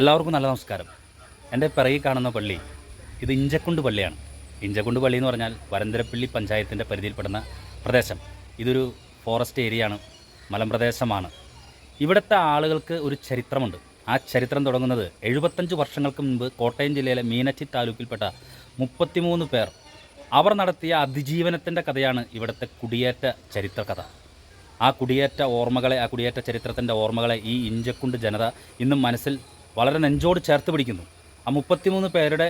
എല്ലാവർക്കും നല്ല നമസ്കാരം. എന്റെ പിറകിൽ കാണുന്ന പള്ളി ഇത് ഇഞ്ചക്കുണ്ട് പള്ളിയാണ്. ഇഞ്ചക്കുണ്ട് പള്ളി എന്ന് പറഞ്ഞാൽ വരന്തരപ്പള്ളി പഞ്ചായത്തിന്റെ പരിധിയിൽപ്പെടുന്ന പ്രദേശം. ഇതൊരു ഫോറസ്റ്റ് ഏരിയയാണ് മലമ്പ്രദേശമാണ് ഇവിടുത്തെ ആളുകൾക്ക് ഒരു ചരിത്രമുണ്ട്. ആ ചരിത്രം തുടങ്ങുന്നത് എഴുപത്തഞ്ച് വർഷങ്ങൾക്ക് മുൻപ് കോട്ടയം ജില്ലയിലെ മീനച്ചി താലൂക്കിൽപ്പെട്ട മുപ്പത്തിമൂന്ന് പേർ. അവർ നടത്തിയ അതിജീവനത്തിന്റെ കഥയാണ് ഇവിടുത്തെ കുടിയേറ്റ ചരിത്ര കഥ. ആ കുടിയേറ്റ ഓർമ്മകളെ ആ കുടിയേറ്റ ചരിത്രത്തിന്റെ ഓർമ്മകളെ ഈ ഇഞ്ചക്കുണ്ട് ജനത ഇന്നും മനസ്സിൽ വളരെ നെഞ്ചോട് ചേർത്ത് പിടിക്കുന്നു. ആ മുപ്പത്തിമൂന്ന് പേരുടെ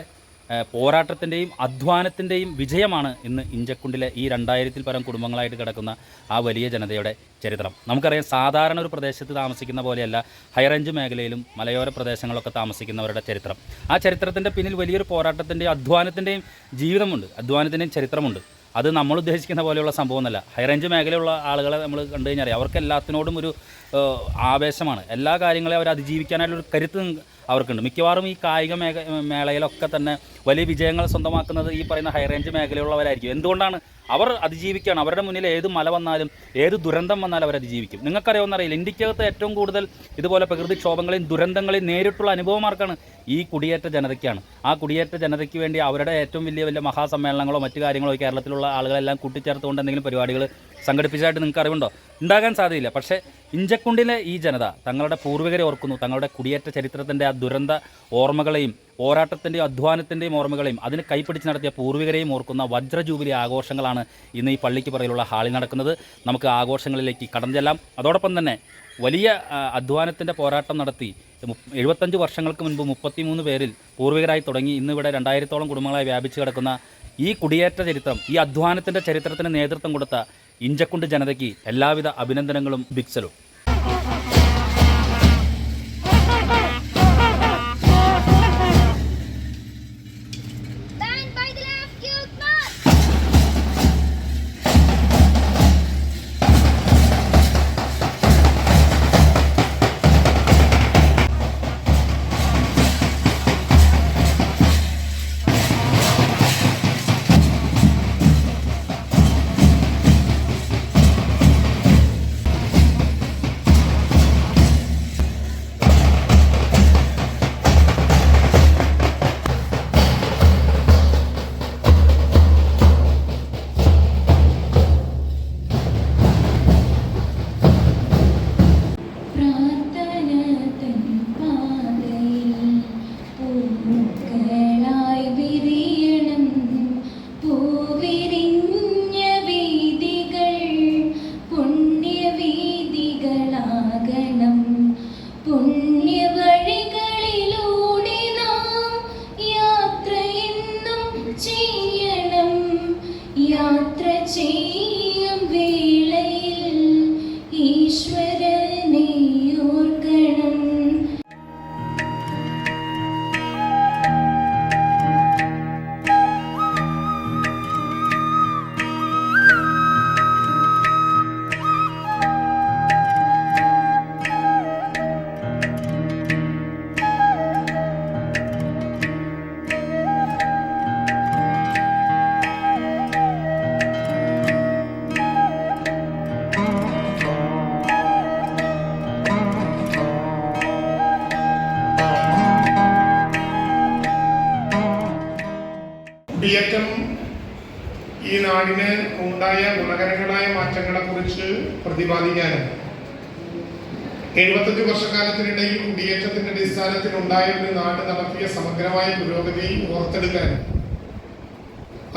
പോരാട്ടത്തിന്റെയും അധ്വാനത്തിന്റെയും വിജയമാണ് ഇന്ന് ഇഞ്ചക്കുണ്ടിലെ ഈ രണ്ടായിരത്തിൽ പരം കുടുംബങ്ങളായിട്ട് കിടക്കുന്ന ആ വലിയ ജനതയുടെ ചരിത്രം. നമുക്കറിയാം സാധാരണ ഒരു പ്രദേശത്ത് താമസിക്കുന്ന പോലെയല്ല ഹൈറേഞ്ച് മേഖലയിലും മലയോര പ്രദേശങ്ങളൊക്കെ താമസിക്കുന്നവരുടെ ചരിത്രം. ആ ചരിത്രത്തിന്റെ പിന്നിൽ വലിയൊരു പോരാട്ടത്തിന്റെയും അധ്വാനത്തിന്റെയും ജീവിതമുണ്ട് അധ്വാനത്തിന്റെയും ചരിത്രമുണ്ട്. അത് നമ്മൾ ഉദ്ദേശിക്കുന്ന പോലെയുള്ള സംഭവമൊന്നുമല്ല. ഹൈറേഞ്ച് മേഖലയുള്ള ആളുകളെ നമ്മൾ കണ്ടു കഴിഞ്ഞാൽ അവർക്ക് എല്ലാത്തിനോടും ഒരു ആവേശമാണ്. എല്ലാ കാര്യങ്ങളെയും അവർ അതിജീവിക്കാനായിട്ടൊരു കരുത്ത് അവർക്കുണ്ട്. മിക്കവാറും ഈ കായിക മേഖ മേളയിലൊക്കെ തന്നെ വലിയ വിജയങ്ങൾ സ്വന്തമാക്കുന്നത് ഈ പറയുന്ന ഹൈ ഹൈറേഞ്ച് മേഖലയുള്ളവരായിരിക്കും എന്തുകൊണ്ടാണ് അവർ അതിജീവിക്കുകയാണ്? അവരുടെ മുന്നിൽ ഏത് മല വന്നാലും ഏത് ദുരന്തം വന്നാലും അവർ അതിജീവിക്കും. നിങ്ങൾക്കറിയാവുന്നറിയില്ല ഇന്ത്യക്കകത്ത് ഏറ്റവും കൂടുതൽ ഇതുപോലെ പ്രകൃതിക്ഷോഭങ്ങളെയും ദുരന്തങ്ങളെയും നേരിട്ടുള്ള അനുഭവമാർക്കാണ് ഈ കുടിയേറ്റ ജനതയ്ക്കാണ്. ആ കുടിയേറ്റ ജനതയ്ക്ക് വേണ്ടി അവരുടെ ഏറ്റവും വലിയ വലിയ മഹാസമ്മേളനങ്ങളോ മറ്റു കാര്യങ്ങളോ കേരളത്തിലുള്ള ആളുകളെല്ലാം കൂട്ടിച്ചേർത്തുകൊണ്ട് എന്തെങ്കിലും പരിപാടികൾ സംഘടിപ്പിച്ചതായിട്ട് നിങ്ങൾക്ക് അറിവുണ്ടോ? ഉണ്ടാകാൻ സാധ്യതയില്ല. പക്ഷേ ഇഞ്ചക്കുണ്ടിലെ ഈ ജനത തങ്ങളുടെ പൂർവികരെ ഓർക്കുന്നു. തങ്ങളുടെ കുടിയേറ്റ ചരിത്രത്തിന്റെ ആ ദുരന്ത ഓർമ്മകളെയും പോരാട്ടത്തിന്റെയും അധ്വാനത്തിന്റെയും ഓർമ്മകളെയും അതിന് കൈപ്പിടിച്ച് നടത്തിയ പൂർവികരെയും ഓർക്കുന്ന വജ്രജൂബിലി ആഘോഷങ്ങളാണ് ഇന്ന് ഈ പള്ളിക്ക് പുറകിലുള്ള ഹാളിൽ നടക്കുന്നത്. നമുക്ക് ആഘോഷങ്ങളിലേക്ക് കടന്നു ചെല്ലാം. അതോടൊപ്പം തന്നെ വലിയ അധ്വാനത്തിന്റെ പോരാട്ടം നടത്തി എഴുപത്തഞ്ച് വർഷങ്ങൾക്ക് മുൻപ് മുപ്പത്തിമൂന്ന് പേരിൽ പൂർവികരായി തുടങ്ങി ഇന്നിവിടെ രണ്ടായിരത്തോളം കുടുംബങ്ങളായി വ്യാപിച്ചു കിടക്കുന്ന ഈ കുടിയേറ്റ ചരിത്രം ഈ അധ്വാനത്തിന്റെ ചരിത്രത്തിന് നേതൃത്വം കൊടുത്ത ഇഞ്ചക്കുണ്ട് ജനതയ്ക്ക് എല്ലാവിധ അഭിനന്ദനങ്ങളും ബിക്സലും. കുടിയേറ്റം ഈ നാടിന് ഉണ്ടായ ഗുണകരങ്ങളായ മാറ്റങ്ങളെ കുറിച്ച് പ്രതിപാദിക്കാനും. എഴുപത്തഞ്ച് വർഷക്കാലത്തിനിടയിൽ കുടിയേറ്റത്തിന്റെ അടിസ്ഥാനത്തിൽ ഉണ്ടായ ഒരു നാട് നടത്തിയ സമഗ്രമായ പുരോഗതി ഓർത്തെടുക്കാനും.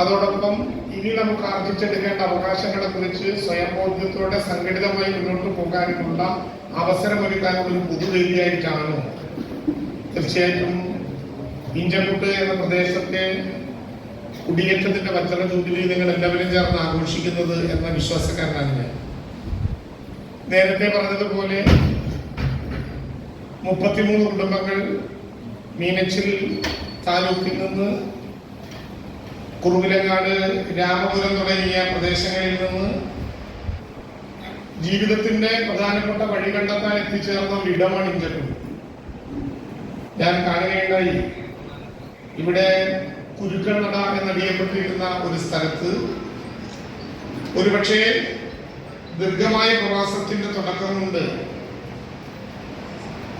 അതോടൊപ്പം ഇനി നമുക്ക് ആർജിച്ചെടുക്കേണ്ട അവകാശങ്ങളെ കുറിച്ച് സ്വയം ബോധ്യത്തോടെ സംഘടിതമായി മുന്നോട്ട് പോകാനുമുള്ള അവസരമൊരുക്കാൻ ഒരു പുതുവേദിയായിട്ടാണ്. തീർച്ചയായിട്ടും ഇഞ്ചക്കുട്ട് എന്ന പ്രദേശത്തെ കുടിയേറ്റത്തിന്റെ വച്ചട ജൂബിലി നിങ്ങൾ എല്ലാവരും ചേർന്ന് ആഘോഷിക്കുന്നത് എന്ന വിശ്വാസക്കാരനാണ് ഞാൻ. നേരത്തെ പറഞ്ഞതുപോലെ മുപ്പത്തിമൂന്ന് കുടുംബങ്ങൾ മീനച്ചിൽ താലൂക്കിൽ നിന്ന് കുറുവിലങ്ങാട് രാമപുരം തുടങ്ങിയ പ്രദേശങ്ങളിൽ നിന്ന് ജീവിതത്തിന്റെ പ്രധാനപ്പെട്ട വഴി കണ്ടെത്താൻ എത്തിച്ചേർന്ന ഒരു ഇടമാണ് ഇഞ്ചക്കുണ്ട് ഞാൻ കാണുകയുണ്ടായി. ഇവിടെ കുരുക്കണ്ണട എന്നറിയപ്പെട്ടിരുന്ന ഒരു സ്ഥലത്ത് ഒരുപക്ഷെ ദീർഘമായ പ്രവാസത്തിന്റെ തുടക്കം കൊണ്ട്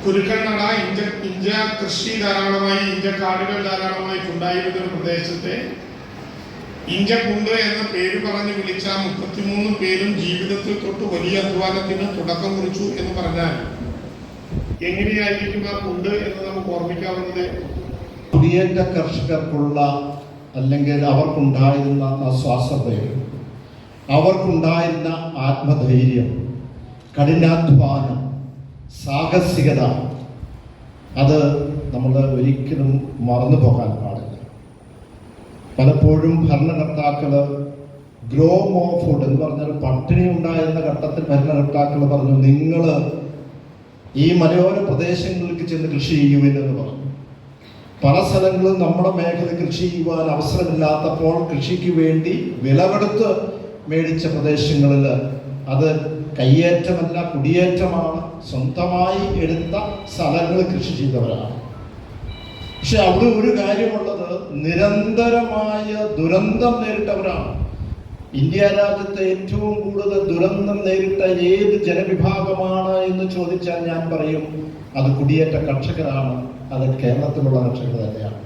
കുരുക്കണ്ണട ഇഞ്ച ഇഞ്ച കൃഷി ധാരാളമായി ഇഞ്ചക്കാടുകൾ ധാരാളമായി ഉണ്ടായിരുന്ന ഒരു പ്രദേശത്തെ ഇഞ്ചക്കുണ്ട് എന്ന പേര് പറഞ്ഞ് വിളിച്ച മുപ്പത്തിമൂന്ന് പേരും ജീവിതത്തിൽ തൊട്ട് വലിയ അധ്വാനത്തിന് തുടക്കം കുറിച്ചു എന്ന് പറഞ്ഞാൽ എങ്ങനെയായിരിക്കും ആ കുണ്ട് എന്ന് നമുക്ക് ഓർമ്മിക്കാവുന്നത് കുടിയേറ്റ കർഷകർക്കുള്ള അല്ലെങ്കിൽ അവർക്കുണ്ടായിരുന്ന ആ ആശ്വാസതയും അവർക്കുണ്ടായിരുന്ന ആത്മധൈര്യം കഠിനാധ്വാനം സാഹസികത അത് നമ്മൾ ഒരിക്കലും മറന്നു പോകാൻ പാടില്ല. പലപ്പോഴും ഭരണകർത്താക്കൾ ഗ്രോ മോ ഫുഡ് എന്ന് പറഞ്ഞാൽ പട്ടിണി ഉണ്ടായിരുന്ന ഘട്ടത്തിൽ ഭരണകർത്താക്കൾ പറഞ്ഞു നിങ്ങൾ ഈ മലയോര പ്രദേശങ്ങളിലേക്ക് ചെന്ന് കൃഷി ചെയ്യുവിനെന്ന് പറഞ്ഞു. പല സ്ഥലങ്ങളും നമ്മുടെ മേഖല കൃഷി ചെയ്യുവാൻ അവസരമില്ലാത്തപ്പോൾ കൃഷിക്ക് വേണ്ടി വിളവെടുത്ത് മേടിച്ച പ്രദേശങ്ങളിൽ അത് കയ്യേറ്റമല്ല കുടിയേറ്റമാണ്. സ്വന്തമായി എടുത്ത സ്ഥലങ്ങൾ കൃഷി ചെയ്തവരാണ്. പക്ഷെ അവിടെ ഒരു കാര്യമുള്ളത് നിരന്തരമായ ദുരന്തം നേരിട്ടവരാണ്. ഇന്ത്യ രാജ്യത്തെ ഏറ്റവും കൂടുതൽ ദുരന്തം നേരിട്ട ഏത് ജനവിഭാഗമാണ് എന്ന് ചോദിച്ചാൽ ഞാൻ പറയും അത് കുടിയേറ്റ കർഷകരാണ്. അത് കേരളത്തിലുള്ള കർഷകർ തന്നെയാണ്.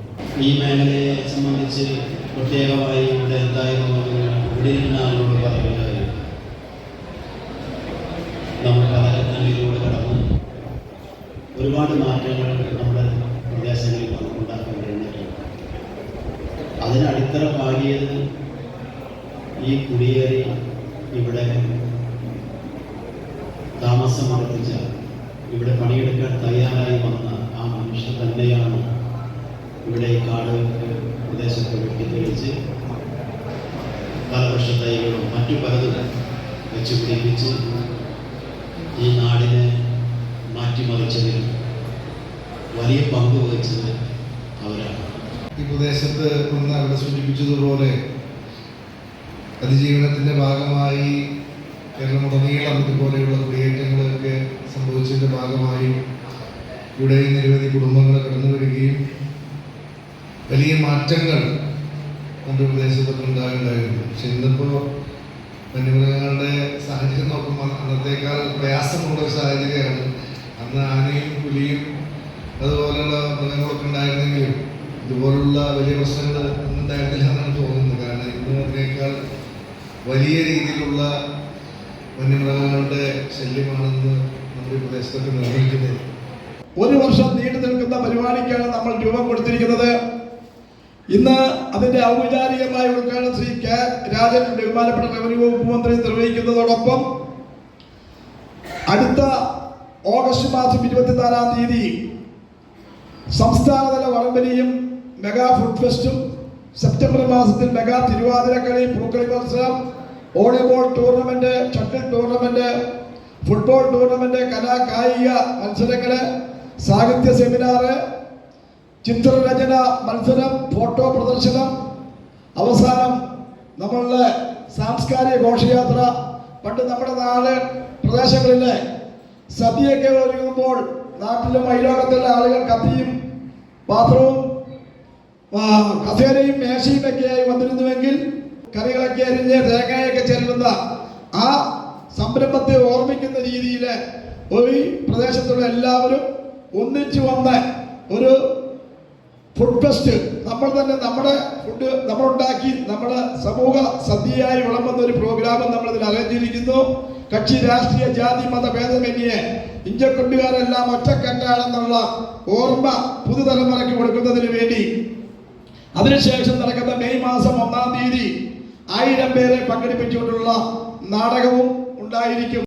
ഈ മേഖലയെ സംബന്ധിച്ച് പ്രത്യേകമായി ഇവിടെ എന്തായിരുന്നു ഒരുപാട് മാറ്റങ്ങൾ നമ്മുടെ പ്രദേശങ്ങളിൽ നമുക്ക് ഉണ്ടാക്കാൻ കഴിഞ്ഞിട്ടുണ്ട് അതിന് അടിത്തറ പാകിയത് ഈ കുടിയേറി ഇവിടെ താമസം ഉറപ്പിച്ച ഇവിടെ പണിയെടുക്കാൻ തയ്യാറായി വന്ന മനുഷ്യർ തന്നെയാണ് ഇവിടെ കാട് പ്രദേശത്ത് വെട്ടിത്തെളിച്ച് പലവൃക്ഷ തൈകളും മറ്റു പലതും വെച്ച് പിടിപ്പിച്ച് ഈ നാടിനെ മാറ്റിമറിച്ചതിൽ വലിയ പങ്ക് വഹിച്ചത് അവരാണ്. ഈ പ്രദേശത്ത് ഒന്ന് അവിടെ സൂചിപ്പിച്ചതുപോലെ അതിജീവനത്തിന്റെ ഭാഗമായി കേരളമുടനീളം ഇതുപോലെയുള്ള കുടിയേറ്റങ്ങളൊക്കെ സംഭവിച്ചതിന്റെ ഭാഗമായി ഇവിടെ നിരവധി കുടുംബങ്ങൾ കടന്നു വരികയും വലിയ മാറ്റങ്ങൾ നമ്മുടെ പ്രദേശത്തൊക്കെ ഉണ്ടാകുന്നുണ്ടായിരുന്നു. പക്ഷെ ഇന്നിപ്പോൾ വന്യമൃഗങ്ങളുടെ സാഹചര്യം നോക്കുമ്പോൾ അന്നത്തേക്കാൾ പ്രയാസമുള്ള ഒരു സാഹചര്യമാണ്. അന്ന് ആനയും പുലിയും അതുപോലുള്ള മൃഗങ്ങളൊക്കെ ഉണ്ടായിരുന്നെങ്കിലും ഇതുപോലുള്ള വലിയ പ്രശ്നങ്ങൾ ഇന്നുണ്ടായിരുന്നില്ല എന്നാണ് തോന്നുന്നത്. കാരണം ഇന്ന് അതിനേക്കാൾ വലിയ രീതിയിലുള്ള വന്യമൃഗങ്ങളുടെ ശല്യമാണെന്ന് നമ്മുടെ പ്രദേശത്തൊക്കെ നിർവഹിക്കുന്നത്. ഒരു വർഷം നീണ്ടു നിൽക്കുന്ന പരിപാടിക്കാണ് നമ്മൾ രൂപം കൊടുത്തിരിക്കുന്നത്. ഇന്ന് അതിന്റെ ഔപചാരികമായ ഉദ്ഘാടനം ശ്രീ കെ രാജൻ ബഹുമാനപ്പെട്ട റവന്യൂ വകുപ്പ് മന്ത്രി നിർവഹിക്കുന്നതോടൊപ്പം അടുത്ത ഓഗസ്റ്റ് മാസം ഇരുപത്തിനാലാം തീയതി സംസ്ഥാനതല വടംവലിയും മെഗാ ഫുഡ് ഫെസ്റ്റും സെപ്റ്റംബർ മാസത്തിൽ മെഗാ തിരുവാതിരക്കളി പൂക്കളി മത്സരം volleyball tournament shuttle tournament football tournament കലാ കായിക മത്സരങ്ങൾ സാഹിത്യ സെമിനാറ് ചിത്രരചന മത്സരം ഫോട്ടോ പ്രദർശനം അവസാനം നമ്മളുടെ സാംസ്കാരിക ഘോഷയാത്ര പണ്ട് നമ്മുടെ നാട് പ്രദേശങ്ങളിലെ സദ്യയൊക്കെ ഒരുങ്ങുമ്പോൾ നാട്ടിലും അയലോകത്തുള്ള ആളുകൾ കത്തിയും പാത്രവും കസേരയും മേശയും ഒക്കെയായി വന്നിരുന്നുവെങ്കിൽ കറികളൊക്കെ അരിഞ്ഞ് തേങ്ങയൊക്കെ ചെല്ലുന്ന ആ സംരംഭത്തെ ഓർമ്മിക്കുന്ന രീതിയിൽ ഒരു പ്രദേശത്തുള്ള എല്ലാവരും ഒന്നിച്ചു വന്ന് ഒരു ഫുഡ് ഫെസ്റ്റ് നമ്മൾ തന്നെ നമ്മുടെ ഫുഡ് നമ്മൾ ഉണ്ടാക്കി നമ്മുടെ സമൂഹ സദ്യയായി വിളമ്പുന്ന ഒരു പ്രോഗ്രാമും നമ്മൾ ഇതിൽ അലഞ്ചിരിക്കുന്നു കക്ഷി രാഷ്ട്രീയ ജാതി മത ഭേദമന്യേ ഇഞ്ചക്കൊണ്ടുകാരെല്ലാം ഒറ്റക്കെട്ടാണെന്നുള്ള ഓർമ്മ പുതുതലമുറയ്ക്ക് കൊടുക്കുന്നതിന് വേണ്ടി. അതിനുശേഷം നടക്കുന്ന മെയ് മാസം ഒന്നാം തീയതി ആയിരം പേരെ പങ്കെടുപ്പിച്ചുകൊണ്ടുള്ള നാടകവും ഉണ്ടായിരിക്കും.